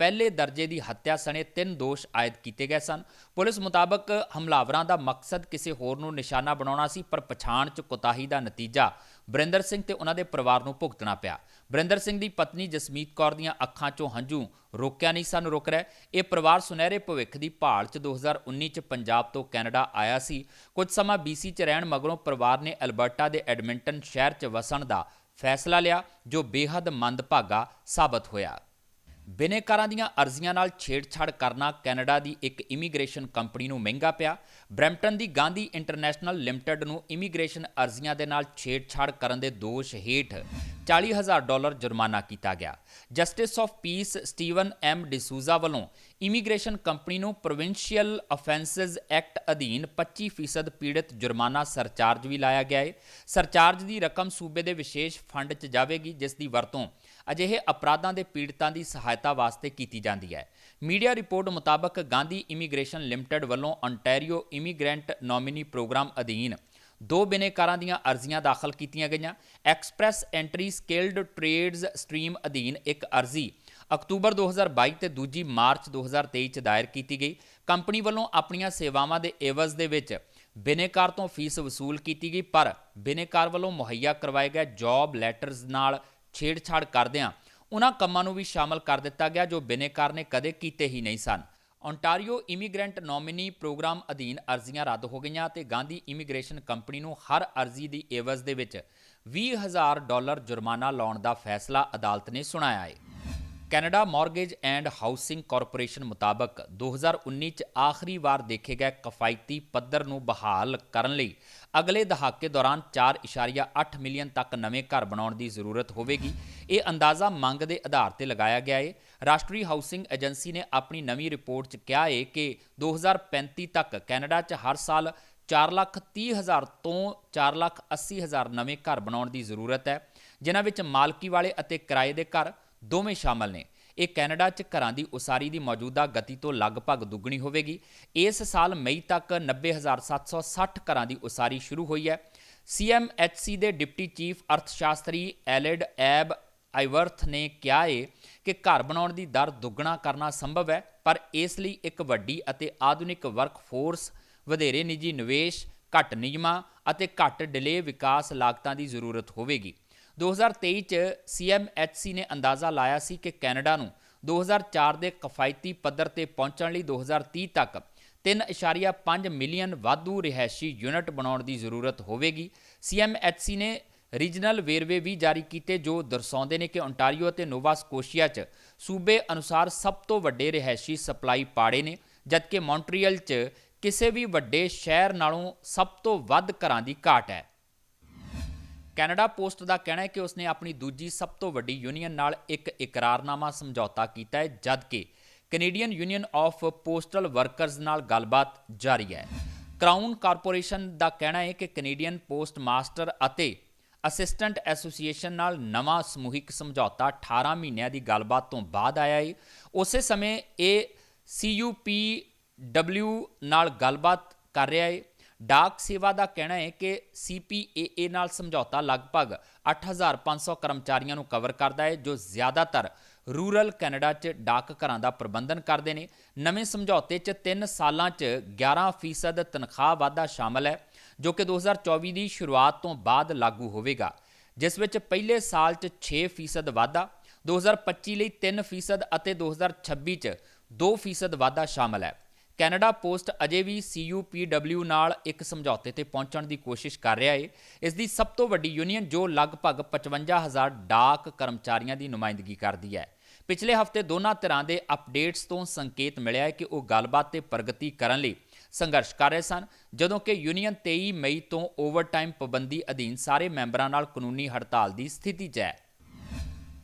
ਪਹਿਲੇ ਦਰਜੇ ਦੀ ਹੱਤਿਆ ਸਣੇ ਤਿੰਨ ਦੋਸ਼ ਆਇਦ ਕੀਤੇ ਗਏ ਸਨ। ਪੁਲਿਸ ਮੁਤਾਬਕ ਹਮਲਾਵਰਾਂ ਦਾ ਮਕਸਦ ਕਿਸੇ ਹੋਰ ਨੂੰ ਨਿਸ਼ਾਨਾ ਬਣਾਉਣਾ ਸੀ, ਪਰ ਪਛਾਣ 'ਚ ਕੁਤਾਹੀ ਦਾ ਨਤੀਜਾ ਬਰਿੰਦਰ ਸਿੰਘ ਤੇ ਉਹਨਾਂ ਦੇ ਪਰਿਵਾਰ ਨੂੰ ਭੁਗਤਣਾ ਪਿਆ। ਬਰਿੰਦਰ ਸਿੰਘ ਦੀ ਪਤਨੀ ਜਸਮੀਤ ਕੌਰ ਦੀਆਂ ਅੱਖਾਂ 'ਚੋਂ ਹੰਝੂ ਰੋਕਿਆ ਨਹੀਂ ਸਨ, ਰੁਕ ਰਿਹਾ ਇਹ ਪਰਿਵਾਰ ਸੁਨਹਿਰੇ ਭਵਿੱਖ ਦੀ ਭਾਲ 'ਚ 2019 'ਚ ਪੰਜਾਬ ਤੋਂ ਕੈਨੇਡਾ ਆਇਆ ਸੀ। ਕੁਝ ਸਮਾਂ BC 'ਚ ਰਹਿਣ ਮਗਰੋਂ ਪਰਿਵਾਰ ਨੇ ਅਲਬਰਟਾ ਦੇ ਐਡਮਿੰਟਨ ਸ਼ਹਿਰ 'ਚ ਵਸਣ ਦਾ ਫੈਸਲਾ ਲਿਆ, ਜੋ ਬੇਹੱਦ ਮੰਦਭਾਗਾ ਸਾਬਤ ਹੋਇਆ। ਬਿਨੇਕਾਰਾਂ ਦੀਆਂ ਅਰਜ਼ੀਆਂ ਨਾਲ ਛੇੜਛਾੜ ਕਰਨਾ ਕੈਨੇਡਾ ਦੀ ਇੱਕ ਇਮੀਗ੍ਰੇਸ਼ਨ ਕੰਪਨੀ ਨੂੰ ਮਹਿੰਗਾ ਪਿਆ। ਬਰੈਂਪਟਨ ਦੀ ਗਾਂਧੀ ਇੰਟਰਨੈਸ਼ਨਲ ਲਿਮਟਿਡ ਨੂੰ ਇਮੀਗ੍ਰੇਸ਼ਨ ਅਰਜ਼ੀਆਂ ਦੇ ਨਾਲ ਛੇੜਛਾੜ ਕਰਨ ਦੇ ਦੋਸ਼ ਹੇਠ 40000 ਡਾਲਰ ਜੁਰਮਾਨਾ ਕੀਤਾ ਗਿਆ। Justice of peace Steven M D'Souza ਵੱਲੋਂ ਇਮੀਗ੍ਰੇਸ਼ਨ ਕੰਪਨੀ ਨੂੰ ਪ੍ਰੋਵਿੰਸ਼ੀਅਲ ਅਫੈਂਸਸ ਐਕਟ ਅਧੀਨ 25% ਪੀੜਤ ਜੁਰਮਾਨਾ ਸਰਚਾਰਜ ਵੀ ਲਾਇਆ ਗਿਆ ਹੈ ਸਰਚਾਰਜ ਦੀ ਰਕਮ ਸੂਬੇ ਦੇ ਵਿਸ਼ੇਸ਼ ਫੰਡ 'ਚ ਜਾਵੇਗੀ, ਜਿਸ ਦੀ ਵਰਤੋਂ ਅਜਿਹੇ ਅਪਰਾਧਾਂ ਦੇ ਪੀੜਤਾਂ ਦੀ ਸਹਾਇਤਾ ਵਾਸਤੇ ਕੀਤੀ ਜਾਂਦੀ ਹੈ। ਮੀਡੀਆ ਰਿਪੋਰਟ ਮੁਤਾਬਕ ਗਾਂਧੀ ਇਮੀਗ੍ਰੇਸ਼ਨ ਲਿਮਟਿਡ ਵੱਲੋਂ ontario ਇਮੀਗ੍ਰੈਂਟ ਨੋਮਿਨੀ ਪ੍ਰੋਗਰਾਮ ਅਧੀਨ ਦੋ ਬਿਨੇਕਾਰਾਂ ਦੀਆਂ ਅਰਜ਼ੀਆਂ ਦਾਖਲ ਕੀਤੀਆਂ ਗਈਆਂ। Express entry skilled trades stream ਅਧੀਨ ਇੱਕ ਅਰਜ਼ੀ ਅਕਤੂਬਰ 2022 ਤੇ ਦੂਜੀ ਮਾਰਚ 2023 ਚ ਦਾਇਰ ਕੀਤੀ ਗਈ। ਕੰਪਨੀ ਵੱਲੋਂ ਆਪਣੀਆਂ ਸੇਵਾਵਾਂ ਦੇ ਏਵਜ਼ ਦੇ ਵਿੱਚ ਬਿਨੇਕਾਰ ਤੋਂ ਫੀਸ ਵਸੂਲ ਕੀਤੀ ਗਈ, ਪਰ ਬਿਨੇਕਾਰ ਵੱਲੋਂ ਮੁਹੱਈਆ ਕਰਵਾਏ ਗਏ ਜੌਬ ਲੈਟਰਸ ਨਾਲ ਛੇੜਛਾੜ ਕਰਦਿਆਂ ਉਹਨਾਂ ਕੰਮਾਂ ਨੂੰ ਵੀ ਸ਼ਾਮਲ ਕਰ ਦਿੱਤਾ ਗਿਆ ਜੋ ਬਿਨੇਕਾਰ ਨੇ ਕਦੇ ਕੀਤੇ ਹੀ ਨਹੀਂ ਸਨ। ਓਨਟਾਰੀਓ ਇਮੀਗ੍ਰੈਂਟ ਨੋਮਿਨੀ ਪ੍ਰੋਗਰਾਮ ਅਧੀਨ ਅਰਜ਼ੀਆਂ ਰੱਦ ਹੋ ਗਈਆਂ ਤੇ ਗਾਂਧੀ ਇਮੀਗ੍ਰੇਸ਼ਨ ਕੰਪਨੀ ਨੂੰ ਹਰ ਅਰਜ਼ੀ ਦੀ ਏਵਜ਼ ਦੇ ਵਿੱਚ 20000 ਡਾਲਰ ਜੁਰਮਾਨਾ ਲਾਉਣ ਦਾ ਫੈਸਲਾ ਅਦਾਲਤ ਨੇ ਸੁਣਾਇਆ ਹੈ Canada mortgage and housing corporation ਮੁਤਾਬਕ 2019 ਚ ਆਖਰੀ ਵਾਰ ਦੇਖੇ ਗਏ ਕਿਫਾਇਤੀ ਪੱਧਰ ਨੂੰ ਬਹਾਲ ਕਰਨ ਲਈ ਅਗਲੇ ਦਹਾਕੇ ਦੌਰਾਨ 4.8 ਮਿਲੀਅਨ ਤੱਕ ਨਵੇਂ ਘਰ ਬਣਾਉਣ ਦੀ ਜ਼ਰੂਰਤ ਹੋਵੇਗੀ। ਇਹ ਅੰਦਾਜ਼ਾ ਮੰਗ ਦੇ ਆਧਾਰ ਤੇ ਲਗਾਇਆ ਗਿਆ ਹੈ ਰਾਸ਼ਟਰੀ ਹਾਊਸਿੰਗ ਏਜੰਸੀ ਨੇ ਆਪਣੀ ਨਵੀਂ ਰਿਪੋਰਟ 'ਚ ਕਿਹਾ ਹੈ ਕਿ 2035 ਤੱਕ ਕੈਨੇਡਾ 'ਚ ਹਰ ਸਾਲ 4,30,000 ਤੋਂ 4,80,000 ਨਵੇਂ ਘਰ ਬਣਾਉਣ ਦੀ ਜ਼ਰੂਰਤ ਹੈ ਜਿਨ੍ਹਾਂ ਵਿੱਚ ਮਾਲਕੀ ਵਾਲੇ ਅਤੇ ਕਿਰਾਏ ਦੇ ਘਰ ਦੋਵੇਂ ਸ਼ਾਮਲ ਨੇ। ਇਹ ਕੈਨੇਡਾ 'ਚ ਘਰਾਂ ਦੀ ਉਸਾਰੀ ਦੀ ਮੌਜੂਦਾ ਗਤੀ ਤੋਂ ਲਗਭਗ ਦੁੱਗਣੀ ਹੋਵੇਗੀ। ਇਸ ਸਾਲ ਮਈ ਤੱਕ 90760 ਘਰਾਂ ਦੀ ਉਸਾਰੀ ਸ਼ੁਰੂ ਹੋਈ ਹੈ। ਸੀਐਮਐਚਸੀ ਦੇ ਡਿਪਟੀ ਚੀਫ ਅਰਥਸ਼ਾਸਤਰੀ ਐਲਡ ਐਬ ਆਈਵਰਥ ਨੇ ਕਿਹਾ ਏ ਕਿ ਘਰ ਬਣਾਉਣ ਦੀ ਦਰ ਦੁੱਗਣਾ ਕਰਨਾ ਸੰਭਵ ਹੈ, ਪਰ ਇਸ ਲਈ ਇੱਕ ਵੱਡੀ ਅਤੇ ਆਧੁਨਿਕ ਵਰਕਫੋਰਸ, ਵਧੇਰੇ ਨਿੱਜੀ ਨਿਵੇਸ਼, ਘੱਟ ਨਿਯਮਾਂ ਅਤੇ ਘੱਟ ਡਿਲੇ ਵਿਕਾਸ ਲਾਗਤਾਂ ਦੀ ਜ਼ਰੂਰਤ ਹੋਵੇਗੀ। 2023 ਚ ਸੀਐਮਐਚਸੀ ਨੇ ਅੰਦਾਜ਼ਾ ਲਾਇਆ ਸੀ ਕਿ ਕੈਨੇਡਾ ਨੂੰ 2004 ਦੇ ਕਿਫਾਇਤੀ ਪੱਧਰ ਤੇ ਪਹੁੰਚਣ ਲਈ 2030 ਤੱਕ 3.5 ਮਿਲੀਅਨ ਵਾਧੂ ਰਿਹਾਇਸ਼ੀ ਯੂਨਿਟ ਬਣਾਉਣ ਦੀ ਜ਼ਰੂਰਤ ਹੋਵੇਗੀ। ਸੀਐਮਐਚਸੀ ਨੇ ਰੀਜਨਲ ਵੇਰਵੇ ਵੀ ਜਾਰੀ ਕੀਤੇ ਜੋ ਦਰਸਾਉਂਦੇ ਨੇ ਕਿ ਓਨਟਾਰੀਓ ਅਤੇ ਨੋਵਾ ਸਕੋਸ਼ੀਆ 'ਚ ਸੂਬੇ ਅਨੁਸਾਰ ਸਭ ਤੋਂ ਵੱਡੇ ਰਿਹਾਇਸ਼ੀ ਸਪਲਾਈ ਪਾੜੇ ਨੇ, ਜਦਕਿ ਮੌਂਟਰੀਅਲ 'ਚ ਕਿਸੇ ਵੀ ਵੱਡੇ ਸ਼ਹਿਰ ਨਾਲੋਂ ਸਭ ਤੋਂ ਵੱਧ ਘਰਾਂ ਦੀ ਘਾਟ ਹੈ। ਕੈਨੇਡਾ ਪੋਸਟ ਦਾ ਕਹਿਣਾ ਹੈ ਕਿ ਉਸਨੇ ਆਪਣੀ ਦੂਜੀ ਸਭ ਤੋਂ ਵੱਡੀ ਯੂਨੀਅਨ ਨਾਲ ਇੱਕ ਇਕਰਾਰਨਾਮਾ ਸਮਝੌਤਾ ਕੀਤਾ ਹੈ ਜਦਕਿ Canadian Union of Postal Workers ਨਾਲ ਗੱਲਬਾਤ ਜਾਰੀ ਹੈ। ਕਰਾਊਨ ਕਾਰਪੋਰੇਸ਼ਨ ਦਾ ਕਹਿਣਾ ਹੈ ਕਿ ਕੈਨੇਡੀਅਨ ਪੋਸਟ ਮਾਸਟਰ ਅਤੇ ਅਸਿਸਟੈਂਟ ਐਸੋਸੀਏਸ਼ਨ ਨਾਲ ਨਵਾਂ ਸਮੂਹਿਕ ਸਮਝੌਤਾ 18 ਮਹੀਨਿਆਂ ਦੀ ਗੱਲਬਾਤ ਤੋਂ ਬਾਅਦ ਆਇਆ ਹੈ। ਉਸੇ ਸਮੇਂ ਇਹ CUPW ਨਾਲ ਗੱਲਬਾਤ ਕਰ ਰਿਹਾ ਹੈ। ਡਾਕ ਸੇਵਾ ਦਾ ਕਹਿਣਾ ਹੈ ਕਿ CPAA ਨਾਲ ਸਮਝੌਤਾ ਲਗਭਗ 8500 ਕਰਮਚਾਰੀਆਂ ਨੂੰ ਕਵਰ ਕਰਦਾ ਹੈ, ਜੋ ਜ਼ਿਆਦਾਤਰ ਰੂਰਲ ਕੈਨੇਡਾ 'ਚ ਡਾਕ ਘਰਾਂ ਦਾ ਪ੍ਰਬੰਧਨ ਕਰਦੇ ਨੇ। ਨਵੇਂ ਸਮਝੌਤੇ 'ਚ 3 ਸਾਲਾਂ 'ਚ 11% ਤਨਖਾਹ ਵਾਧਾ ਸ਼ਾਮਲ ਹੈ, ਜੋ ਕਿ 2024 ਦੀ ਸ਼ੁਰੂਆਤ ਤੋਂ ਬਾਅਦ ਲਾਗੂ ਹੋਵੇਗਾ, ਜਿਸ ਵਿੱਚ ਪਹਿਲੇ ਸਾਲ 'ਚ 6% ਵਾਧਾ 2025 ਲਈ 3% ਅਤੇ 2026 'ਚ 2% ਵਾਧਾ ਸ਼ਾਮਲ ਹੈ। ਕੈਨੇਡਾ ਪੋਸਟ ਅਜੇ ਵੀ CUPW ਨਾਲ ਇੱਕ ਸਮਝੌਤੇ ਤੇ ਪਹੁੰਚਣ ਦੀ ਕੋਸ਼ਿਸ਼ ਕਰ ਰਿਹਾ ਹੈ ਇਸ ਦੀ ਸਭ ਤੋਂ ਵੱਡੀ ਯੂਨੀਅਨ ਜੋ ਲਗਭਗ 55000 ਡਾਕ ਕਰਮਚਾਰੀਆਂ ਦੀ ਨੁਮਾਇੰਦਗੀ ਕਰਦੀ ਹੈ। ਪਿਛਲੇ ਹਫ਼ਤੇ ਦੋਨਾਂ ਧਿਰਾਂ ਦੇ ਅਪਡੇਟਸ ਤੋਂ ਸੰਕੇਤ ਮਿਲਿਆ ਹੈ ਕਿ ਉਹ ਗੱਲਬਾਤ ਤੇ ਪ੍ਰਗਤੀ ਕਰਨ ਲਈ ਸੰਘਰਸ਼ ਕਰ ਰਹੇ ਸਨ, ਜਦੋਂ ਕਿ ਯੂਨੀਅਨ 23 ਮਈ ਤੋਂ ਓਵਰਟਾਈਮ ਪਾਬੰਦੀ ਅਧੀਨ ਸਾਰੇ ਮੈਂਬਰਾਂ ਨਾਲ ਕਾਨੂੰਨੀ ਹੜਤਾਲ ਦੀ ਸਥਿਤੀ 'ਚ ਹੈ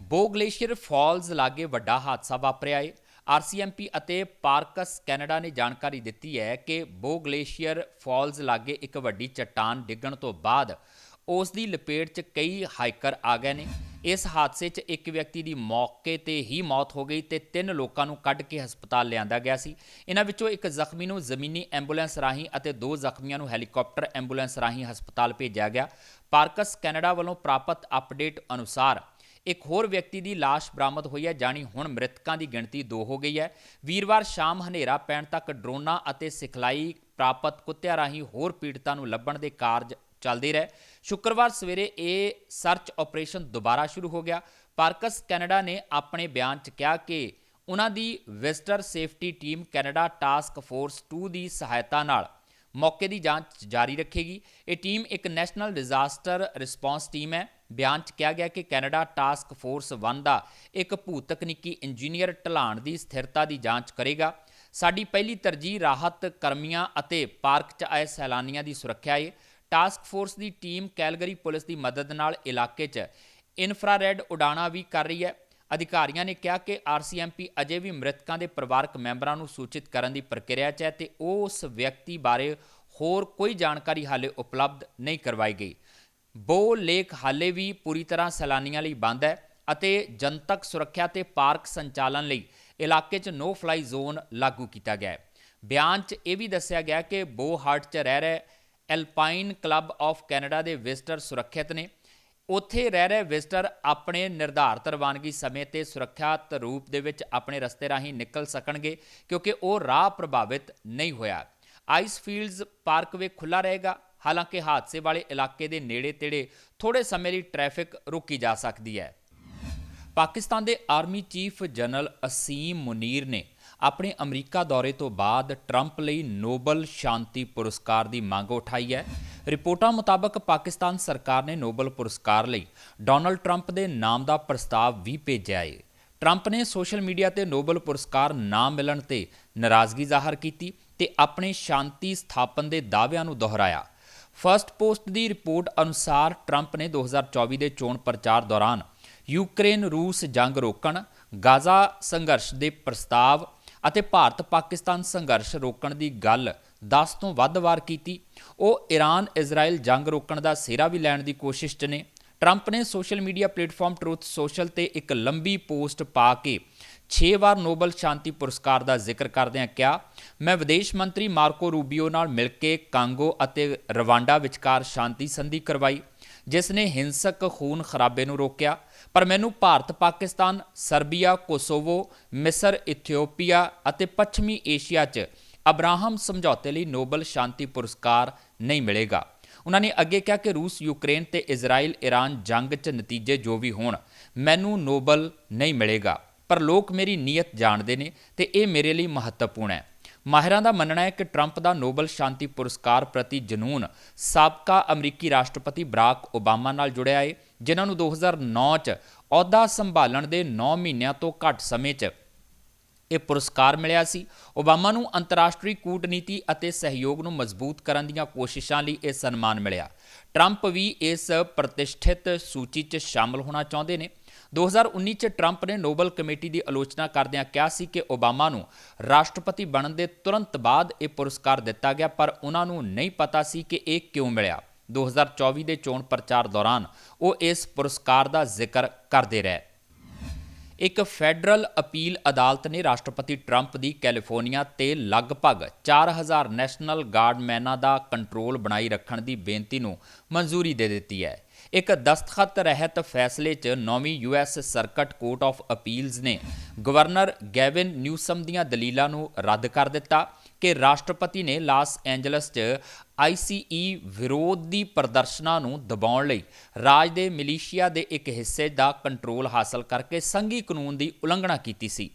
ਬੋ ਗਲੇਸ਼ੀਅਰ ਫਾਲਜ਼ ਲਾਗੇ ਵੱਡਾ ਹਾਦਸਾ ਵਾਪਰਿਆ ਹੈ ਆਰਸੀਐਮਪੀ ਅਤੇ ਪਾਰਕਸ ਕੈਨੇਡਾ ਨੇ ਜਾਣਕਾਰੀ ਦਿੱਤੀ ਹੈ ਕਿ ਬੋ ਗਲੇਸ਼ੀਅਰ ਫਾਲਜ਼ ਲਾਗੇ ਇੱਕ ਵੱਡੀ ਚਟਾਨ ਡਿੱਗਣ ਤੋਂ ਬਾਅਦ ਉਸ ਦੀ ਲਪੇਟ 'ਚ ਕਈ ਹਾਈਕਰ ਆ ਗਏ ਨੇ। ਇਸ ਹਾਦਸੇ 'ਚ ਇੱਕ ਵਿਅਕਤੀ ਦੀ ਮੌਕੇ ਤੇ ਹੀ ਮੌਤ ਹੋ ਗਈ ਤੇ ਤਿੰਨ ਲੋਕਾਂ ਨੂੰ ਕੱਢ ਕੇ ਹਸਪਤਾਲ ਲਿਆਂਦਾ ਗਿਆ ਸੀ। ਇਹਨਾਂ ਵਿੱਚੋਂ ਇੱਕ ਜ਼ਖਮੀ ਨੂੰ ਜ਼ਮੀਨੀ ਐਂਬੂਲੈਂਸ ਰਾਹੀਂ ਅਤੇ ਦੋ ਜ਼ਖਮੀਆਂ ਨੂੰ ਹੈਲੀਕਾਪਟਰ ਐਂਬੂਲੈਂਸ ਰਾਹੀਂ ਹਸਪਤਾਲ ਭੇਜਿਆ ਗਿਆ। ਪਾਰਕਸ ਕੈਨੇਡਾ ਵੱਲੋਂ ਪ੍ਰਾਪਤ ਅਪਡੇਟ ਅਨੁਸਾਰ ਇੱਕ ਹੋਰ ਵਿਅਕਤੀ ਦੀ ਲਾਸ਼ ਬਰਾਮਦ ਹੋਈ ਹੈ, ਜਾਣੀ ਹੁਣ ਮ੍ਰਿਤਕਾਂ ਦੀ ਗਿਣਤੀ 2 ਹੋ ਗਈ ਹੈ। ਵੀਰਵਾਰ ਸ਼ਾਮ ਹਨੇਰਾ ਪੈਣ ਤੱਕ ਡਰੋਨਾਂ ਅਤੇ ਸਿਖਲਾਈ ਪ੍ਰਾਪਤ ਕੁੱਤਿਆਂ ਰਾਹੀਂ ਹੋਰ ਪੀੜਤਾਂ ਨੂੰ ਲੱਭਣ ਦੇ ਕਾਰਜ ਚੱਲਦੇ ਰਹੇ। ਸ਼ੁੱਕਰਵਾਰ ਸਵੇਰੇ ਇਹ ਸਰਚ ਆਪਰੇਸ਼ਨ ਦੁਬਾਰਾ ਸ਼ੁਰੂ ਹੋ ਗਿਆ। ਪਾਰਕਸ ਕੈਨੇਡਾ ਨੇ ਆਪਣੇ ਬਿਆਨ 'ਚ ਕਿਹਾ ਕਿ ਉਹਨਾਂ ਦੀ visitor safety team Canada task force 2 ਦੀ ਸਹਾਇਤਾ ਨਾਲ ਮੌਕੇ ਦੀ ਜਾਂਚ ਜਾਰੀ ਰੱਖੇਗੀ। ਇਹ ਟੀਮ ਇੱਕ ਨੈਸ਼ਨਲ ਡਿਜ਼ਾਸਟਰ ਰਿਸਪਾਂਸ ਟੀਮ ਹੈ। ਬਿਆਨ 'ਚ ਕਿਹਾ ਗਿਆ ਕਿ ਕੈਨੇਡਾ ਟਾਸਕ ਫੋਰਸ 1 ਦਾ ਇੱਕ ਭੂ ਤਕਨੀਕੀ ਇੰਜੀਨੀਅਰ ਢਲਾਣ ਦੀ ਸਥਿਰਤਾ ਦੀ ਜਾਂਚ ਕਰੇਗਾ। ਸਾਡੀ ਪਹਿਲੀ ਤਰਜੀਹ ਰਾਹਤ ਕਰਮੀਆਂ ਅਤੇ ਪਾਰਕ 'ਚ ਆਏ ਸੈਲਾਨੀਆਂ ਦੀ ਸੁਰੱਖਿਆ ਹੈ ਟਾਸਕ ਫੋਰਸ ਦੀ ਟੀਮ ਕੈਲਗਰੀ ਪੁਲਿਸ ਦੀ ਮਦਦ ਨਾਲ ਇਲਾਕੇ 'ਚ ਇਨਫਰਾਰੈਡ ਉਡਾਣਾਂ ਵੀ ਕਰ ਰਹੀ ਹੈ। ਅਧਿਕਾਰੀਆਂ ਨੇ ਕਿਹਾ ਕਿ ਆਰਸੀਐਮਪੀ ਅਜੇ ਵੀ ਮ੍ਰਿਤਕਾਂ ਦੇ ਪਰਿਵਾਰਕ ਮੈਂਬਰਾਂ ਨੂੰ ਸੂਚਿਤ ਕਰਨ ਦੀ ਪ੍ਰਕਿਰਿਆ 'ਚ ਹੈ ਤੇ ਉਸ ਵਿਅਕਤੀ ਬਾਰੇ ਹੋਰ ਕੋਈ ਜਾਣਕਾਰੀ ਹਾਲੇ ਉਪਲਬਧ ਨਹੀਂ ਕਰਵਾਈ ਗਈ। ਬੋ ਲੇਕ ਹਾਲੇ ਵੀ ਪੂਰੀ ਤਰ੍ਹਾਂ ਸੈਲਾਨੀਆਂ ਲਈ ਬੰਦ ਹੈ ਅਤੇ ਜਨਤਕ ਸੁਰੱਖਿਆ ਤੇ ਪਾਰਕ ਸੰਚਾਲਨ ਲਈ ਇਲਾਕੇ 'ਚ ਨੋ ਫਲਾਈ ਜ਼ੋਨ ਲਾਗੂ ਕੀਤਾ ਗਿਆ ਹੈ। ਬਿਆਨ 'ਚ ਇਹ ਵੀ ਦੱਸਿਆ ਗਿਆ ਕਿ ਬੋ ਹਾਰਟ 'ਚ ਰਹਿ ਰਹੇ ਐਲਪਾਈਨ ਕਲੱਬ ਆਫ ਕੈਨੇਡਾ ਦੇ ਵਿਜ਼ਟਰ ਸੁਰੱਖਿਅਤ ਨੇ। ਉੱਥੇ ਰਹਿ ਰਹੇ ਵਿਜ਼ਟਰ ਆਪਣੇ ਨਿਰਧਾਰਤ ਰਵਾਨਗੀ ਸਮੇਂ ਤੇ ਸੁਰੱਖਿਅਤ ਰੂਪ ਦੇ ਵਿੱਚ ਆਪਣੇ ਰਸਤੇ ਰਾਹੀਂ ਨਿਕਲ ਸਕਣਗੇ ਕਿਉਂਕਿ ਉਹ ਰਾਹ ਪ੍ਰਭਾਵਿਤ ਨਹੀਂ ਹੋਇਆ। ਆਈਸ ਫੀਲਡਸ ਪਾਰਕਵੇ ਖੁੱਲਾ ਰਹੇਗਾ। ਹਾਲਾਂਕਿ ਹਾਦਸੇ ਵਾਲੇ ਇਲਾਕੇ ਦੇ ਨੇੜੇ ਤੇੜੇ ਥੋੜੇ ਸਮੇਂ ਲਈ ਟ੍ਰੈਫਿਕ ਰੋਕੀ ਜਾ ਸਕਦੀ ਹੈ। ਪਾਕਿਸਤਾਨ ਦੇ army chief general Asim Munir ਨੇ ਆਪਣੇ ਅਮਰੀਕਾ ਦੌਰੇ ਤੋਂ ਬਾਅਦ ਟਰੰਪ ਲਈ ਨੋਬਲ ਸ਼ਾਂਤੀ ਪੁਰਸਕਾਰ ਦੀ ਮੰਗ ਉਠਾਈ ਹੈ। ਰਿਪੋਰਟਾਂ ਮੁਤਾਬਕ ਪਾਕਿਸਤਾਨ ਸਰਕਾਰ ਨੇ ਨੋਬਲ ਪੁਰਸਕਾਰ ਲਈ ਡੋਨਲਡ ਟਰੰਪ ਦੇ ਨਾਮ ਦਾ ਪ੍ਰਸਤਾਵ ਵੀ ਭੇਜਿਆ ਹੈ ਟਰੰਪ ਨੇ ਸੋਸ਼ਲ ਮੀਡੀਆ ਤੇ ਨੋਬਲ ਪੁਰਸਕਾਰ ਨਾ ਮਿਲਣ ਤੇ ਨਾਰਾਜ਼ਗੀ ਜ਼ਾਹਰ ਕੀਤੀ ਤੇ ਆਪਣੇ ਸ਼ਾਂਤੀ ਸਥਾਪਨ ਦੇ ਦਾਅਵਿਆਂ ਨੂੰ ਦੁਹਰਾਇਆ। ਫਰਸਟ ਪੋਸਟ ਦੀ ਰਿਪੋਰਟ ਅਨੁਸਾਰ ਟਰੰਪ ਨੇ 2024 ਦੇ ਚੋਣ ਪ੍ਰਚਾਰ ਦੌਰਾਨ ਯੂਕਰੇਨ, ਰੂਸ ਜੰਗ ਰੋਕਣ, ਗਾਜ਼ਾ ਸੰਘਰਸ਼ ਦੇ ਪ੍ਰਸਤਾਵ ਅਤੇ ਭਾਰਤ ਪਾਕਿਸਤਾਨ ਸੰਘਰਸ਼ ਰੋਕਣ ਦੀ ਗੱਲ 10 ਤੋਂ ਵੱਧ ਵਾਰ ਕੀਤੀ। ਉਹ ਈਰਾਨ, ਇਜ਼ਰਾਈਲ ਜੰਗ ਰੋਕਣ ਦਾ ਸਿਹਰਾ ਵੀ ਲੈਣ ਦੀ ਕੋਸ਼ਿਸ਼ 'ਚ ਨੇ। ਟਰੰਪ ਨੇ social media platform Truth Social ਤੇ ਇੱਕ ਲੰਬੀ ਪੋਸਟ ਪਾ ਕੇ 6 ਵਾਰ ਨੋਬਲ ਸ਼ਾਂਤੀ ਪੁਰਸਕਾਰ ਦਾ ਜ਼ਿਕਰ ਕਰਦਿਆਂ ਕਿਹਾ, ਮੈਂ ਵਿਦੇਸ਼ ਮੰਤਰੀ ਮਾਰਕੋ ਰੂਬੀਓ ਨਾਲ ਮਿਲ ਕੇ ਕਾਂਗੋ ਅਤੇ ਰਵਾਂਡਾ ਵਿਚਕਾਰ ਸ਼ਾਂਤੀ ਸੰਧੀ ਕਰਵਾਈ, ਜਿਸ ਨੇ ਹਿੰਸਕ ਖੂਨ ਖਰਾਬੇ ਨੂੰ ਰੋਕਿਆ। ਪਰ ਮੈਨੂੰ ਭਾਰਤ, ਪਾਕਿਸਤਾਨ, ਸਰਬੀਆ, ਕੋਸੋਵੋ, ਮਿਸਰ, ਇਥੀਓਪੀਆ ਅਤੇ ਪੱਛਮੀ ਏਸ਼ੀਆ 'ਚ ਅਬਰਾਹਮ ਸਮਝੌਤੇ ਲਈ ਨੋਬਲ ਸ਼ਾਂਤੀ ਪੁਰਸਕਾਰ ਨਹੀਂ ਮਿਲੇਗਾ। ਉਹਨਾਂ ਨੇ ਅੱਗੇ ਕਿਹਾ ਕਿ ਰੂਸ, ਯੂਕਰੇਨ ਤੇ ਇਜ਼ਰਾਈਲ ਈਰਾਨ ਜੰਗ 'ਚ ਨਤੀਜੇ ਜੋ ਵੀ ਹੋਣ, ਮੈਨੂੰ ਨੋਬਲ ਨਹੀਂ ਮਿਲੇਗਾ। ਪਰ ਲੋਕ ਮੇਰੀ ਨੀਅਤ ਜਾਣਦੇ ਨੇ ਤੇ ਇਹ ਮੇਰੇ ਲਈ ਮਹੱਤਵਪੂਰਨ ਹੈ। ਮਾਹਿਰਾਂ ਦਾ ਮੰਨਣਾ ਹੈ ਕਿ ਟਰੰਪ ਦਾ ਨੋਬਲ ਸ਼ਾਂਤੀ ਪੁਰਸਕਾਰ ਪ੍ਰਤੀ ਜਨੂਨ ਸਾਬਕਾ ਅਮਰੀਕੀ ਰਾਸ਼ਟਰਪਤੀ ਬਰਾਕ ਓਬਾਮਾ ਨਾਲ ਜੁੜਿਆ ਹੈ ਜਿਨ੍ਹਾਂ ਨੂੰ 2009 'ਚ ਅਹੁਦਾ ਸੰਭਾਲਣ ਦੇ 9 ਮਹੀਨਿਆਂ ਤੋਂ ਘੱਟ ਸਮੇਂ 'ਚ ਇਹ ਪੁਰਸਕਾਰ ਮਿਲਿਆ ਸੀ। ਓਬਾਮਾ ਨੂੰ ਅੰਤਰਰਾਸ਼ਟਰੀ ਕੂਟਨੀਤੀ ਅਤੇ ਸਹਿਯੋਗ ਨੂੰ ਮਜ਼ਬੂਤ ਕਰਨ ਦੀਆਂ ਕੋਸ਼ਿਸ਼ਾਂ ਲਈ ਇਹ ਸਨਮਾਨ ਮਿਲਿਆ। ਟਰੰਪ ਵੀ ਇਸ ਪ੍ਰਤਿਸ਼ਠਿਤ ਸੂਚੀ 'ਚ ਸ਼ਾਮਲ ਹੋਣਾ ਚਾਹੁੰਦੇ ਨੇ। 2019 ਚ ਟਰੰਪ ਨੇ ਨੋਬਲ ਕਮੇਟੀ ਦੀ ਆਲੋਚਨਾ ਕਰਦਿਆਂ ਕਿਹਾ ਸੀ ਕਿ ਓਬਾਮਾ ਨੂੰ ਰਾਸ਼ਟਰਪਤੀ ਬਣਨ ਦੇ ਤੁਰੰਤ ਬਾਅਦ ਇਹ ਪੁਰਸਕਾਰ ਦਿੱਤਾ ਗਿਆ, ਪਰ ਉਹਨਾਂ ਨੂੰ ਨਹੀਂ ਪਤਾ ਸੀ ਕਿ ਇਹ ਕਿਉਂ ਮਿਲਿਆ। 2024 ਦੇ ਚੋਣ ਪ੍ਰਚਾਰ ਦੌਰਾਨ ਉਹ ਇਸ ਪੁਰਸਕਾਰ ਦਾ ਜ਼ਿਕਰ ਕਰਦੇ ਰਹੇ। ਇੱਕ ਫੈਡਰਲ ਅਪੀਲ ਅਦਾਲਤ ਨੇ ਰਾਸ਼ਟਰਪਤੀ ਟਰੰਪ ਦੀ ਕੈਲੀਫੋਰਨੀਆ ਤੇ ਲਗਭਗ 4000 ਨੈਸ਼ਨਲ ਗਾਰਡਮੈਨਾਂ ਦਾ ਕੰਟਰੋਲ ਬਣਾਈ ਰੱਖਣ ਦੀ ਬੇਨਤੀ ਨੂੰ ਮਨਜ਼ੂਰੀ ਦੇ ਦਿੱਤੀ ਹੈ। ਇੱਕ ਦਸਤਖਤ ਰਹਿਤ ਫੈਸਲੇ 'ਚ ਨੌਵੀਂ US circuit court of appeals ਨੇ ਗਵਰਨਰ ਗੈਵਿਨ ਨਿਊਸਮ ਦੀਆਂ ਦਲੀਲਾਂ ਨੂੰ ਰੱਦ ਕਰ ਦਿੱਤਾ ਕਿ ਰਾਸ਼ਟਰਪਤੀ ਨੇ ਲਾਸ ਐਂਜਲਸ 'ਚ ਆਈਸੀਈ ਵਿਰੋਧੀ ਪ੍ਰਦਰਸ਼ਨਾਂ ਨੂੰ ਦਬਾਉਣ ਲਈ ਰਾਜ ਦੇ ਮਿਲੀਸ਼ੀਆ ਦੇ ਇੱਕ ਹਿੱਸੇ ਦਾ ਕੰਟਰੋਲ ਹਾਸਲ ਕਰਕੇ ਸੰਘੀ ਕਾਨੂੰਨ ਦੀ ਉਲੰਘਣਾ ਕੀਤੀ ਸੀ।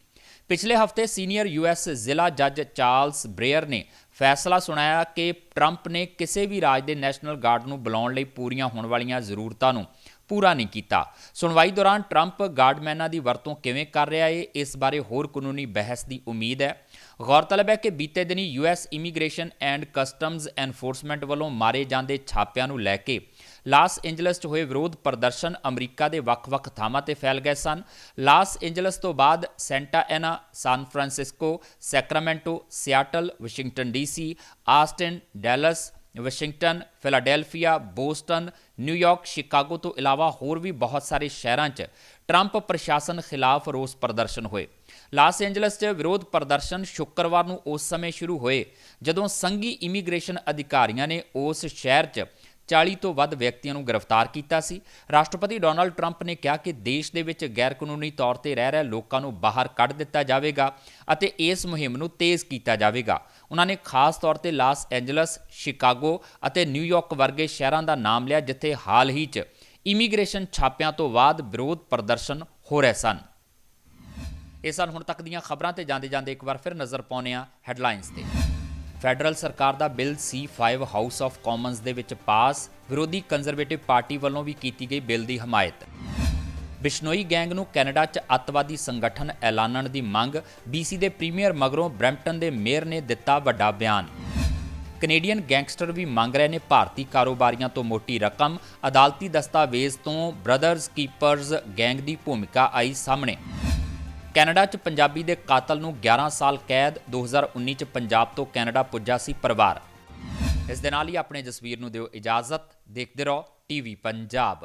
ਪਿਛਲੇ ਹਫ਼ਤੇ ਸੀਨੀਅਰ ਯੂਐਸ ਜ਼ਿਲ੍ਹਾ ਜੱਜ ਚਾਰਲਸ ਬ੍ਰੇਅਰ ਨੇ ਫੈਸਲਾ ਸੁਣਾਇਆ ਕਿ ਟਰੰਪ ਨੇ ਕਿਸੇ ਵੀ ਰਾਜ ਦੇ ਨੈਸ਼ਨਲ ਗਾਰਡ ਨੂੰ ਬੁਲਾਉਣ ਲਈ ਪੂਰੀਆਂ ਹੋਣ ਵਾਲੀਆਂ ਜ਼ਰੂਰਤਾਂ ਨੂੰ ਪੂਰਾ ਨਹੀਂ ਕੀਤਾ। ਸੁਣਵਾਈ ਦੌਰਾਨ ਟਰੰਪ ਗਾਰਡਮੈਨਾਂ ਦੀ ਵਰਤੋਂ ਕਿਵੇਂ ਕਰ ਰਿਹਾ ਹੈ ਇਸ ਬਾਰੇ ਹੋਰ ਕਾਨੂੰਨੀ ਬਹਿਸ ਦੀ ਉਮੀਦ ਹੈ। ਗੌਰਤਲਬ ਹੈ ਕਿ ਬੀਤੇ ਦਿਨੀ US immigration and customs enforcement ਵੱਲੋਂ ਮਾਰੇ ਜਾਂਦੇ ਛਾਪਿਆਂ ਨੂੰ ਲੈ ਕੇ ਲਾਸ ਐਂਜਲਸ 'ਚ ਹੋਏ ਵਿਰੋਧ ਪ੍ਰਦਰਸ਼ਨ ਅਮਰੀਕਾ ਦੇ ਵੱਖ-ਵੱਖ ਥਾਵਾਂ ਤੇ ਫੈਲ ਗਏ ਸਨ। ਲਾਸ ਐਂਜਲਸ ਤੋਂ ਬਾਅਦ Santa Ana, San Francisco, Sacramento, Seattle, Washington DC, Austin, Dallas, Washington, Philadelphia, Boston New York Chicago ਤੋਂ ਇਲਾਵਾ ਹੋਰ ਵੀ ਬਹੁਤ ਸਾਰੇ ਸ਼ਹਿਰਾਂ 'ਚ ਟਰੰਪ ਪ੍ਰਸ਼ਾਸਨ ਖਿਲਾਫ ਰੋਸ ਪ੍ਰਦਰਸ਼ਨ ਹੋਏ। ਲਾਸ ਐਂਜਲਸ 'ਚ ਵਿਰੋਧ ਪ੍ਰਦਰਸ਼ਨ ਸ਼ੁੱਕਰਵਾਰ ਨੂੰ ਉਸ ਸਮੇਂ ਸ਼ੁਰੂ ਹੋਏ, ਜਦੋਂ ਸੰਘੀ ਇਮੀਗ੍ਰੇਸ਼ਨ ਅਧਿਕਾਰੀਆਂ ਨੇ ਉਸ ਸ਼ਹਿਰ 'ਚ 40 ਤੋਂ ਵੱਧ ਵਿਅਕਤੀਆਂ ਨੂੰ ਗ੍ਰਿਫਤਾਰ ਕੀਤਾ ਸੀ। ਰਾਸ਼ਟਰਪਤੀ ਡੋਨਾਲਡ ਟਰੰਪ ਨੇ ਕਿਹਾ ਕਿ ਦੇਸ਼ ਦੇ ਵਿੱਚ ਗੈਰ ਕਾਨੂੰਨੀ ਤੌਰ ਤੇ ਰਹਿ ਰਹੇ ਲੋਕਾਂ ਨੂੰ ਬਾਹਰ ਕੱਢ ਦਿੱਤਾ ਜਾਵੇਗਾ ਅਤੇ ਇਸ ਮੁਹਿੰਮ ਨੂੰ ਤੇਜ਼ ਕੀਤਾ ਜਾਵੇਗਾ। ਉਹਨਾਂ ਨੇ ਖਾਸ ਤੌਰ ਤੇ ਲਾਸ ਐਂਜਲਸ ਸ਼ਿਕਾਗੋ ਅਤੇ ਨਿਊਯਾਰਕ ਵਰਗੇ ਸ਼ਹਿਰਾਂ ਦਾ ਨਾਮ ਲਿਆ ਜਿੱਥੇ ਹਾਲ ਹੀ 'ਚ ਇਮੀਗ੍ਰੇਸ਼ਨ ਛਾਪਿਆਂ ਤੋਂ ਬਾਅਦ ਵਿਰੋਧ ਪ੍ਰਦਰਸ਼ਨ ਹੋ ਰਹੇ ਸਨ। ਇਹ ਸਨ ਹੁਣ ਤੱਕ ਦੀਆਂ ਖਬਰਾਂ ਤੇ ਜਾਂਦੇ ਜਾਂਦੇ ਇੱਕ ਵਾਰ ਫਿਰ ਨਜ਼ਰ ਪਾਉਂਦੇ ਹਾਂ ਹੈਡਲਾਈਨਸ ਤੇ। ਫੈਡਰਲ ਸਰਕਾਰ ਦਾ bill C5 House of Commons ਦੇ ਵਿੱਚ ਪਾਸ, ਵਿਰੋਧੀ ਕੰਜ਼ਰਵੇਟਿਵ ਪਾਰਟੀ ਵੱਲੋਂ ਵੀ ਕੀਤੀ ਗਈ ਬਿੱਲ ਦੀ ਹਮਾਇਤ। ਬਿਸ਼ਨੋਈ ਗੈਂਗ ਨੂੰ ਕੈਨੇਡਾ 'ਚ ਅੱਤਵਾਦੀ ਸੰਗਠਨ ਐਲਾਨਣ ਦੀ ਮੰਗ BC ਦੇ ਪ੍ਰੀਮੀਅਰ ਮਗਰੋਂ ਬ੍ਰੈਂਪਟਨ ਦੇ ਮੇਅਰ ਨੇ ਦਿੱਤਾ ਵੱਡਾ ਬਿਆਨ। ਕੈਨੇਡੀਅਨ ਗੈਂਗਸਟਰ ਵੀ ਮੰਗ ਰਹੇ ਨੇ ਭਾਰਤੀ ਕਾਰੋਬਾਰੀਆਂ ਤੋਂ ਮੋਟੀ ਰਕਮ, ਅਦਾਲਤੀ ਦਸਤਾਵੇਜ਼ ਤੋਂ ਬ੍ਰਦਰਜ਼ ਕੀਪਰਜ਼ ਗੈਂਗ ਦੀ ਭੂਮਿਕਾ ਆਈ ਸਾਹਮਣੇ। ਕੈਨੇਡਾ 'ਚ ਪੰਜਾਬੀ ਦੇ ਕਾਤਲ ਨੂੰ 11 ਸਾਲ ਕੈਦ 2019 'ਚ ਪੰਜਾਬ ਤੋਂ ਕੈਨੇਡਾ ਪੁੱਜਾ ਸੀ ਪਰਿਵਾਰ। ਇਸ ਦੇ ਨਾਲ ਹੀ ਆਪਣੇ ਜਸਵੀਰ ਨੂੰ ਦਿਓ ਇਜਾਜ਼ਤ। ਦੇਖਦੇ ਰਹੋ, ਟੀਵੀ ਪੰਜਾਬ।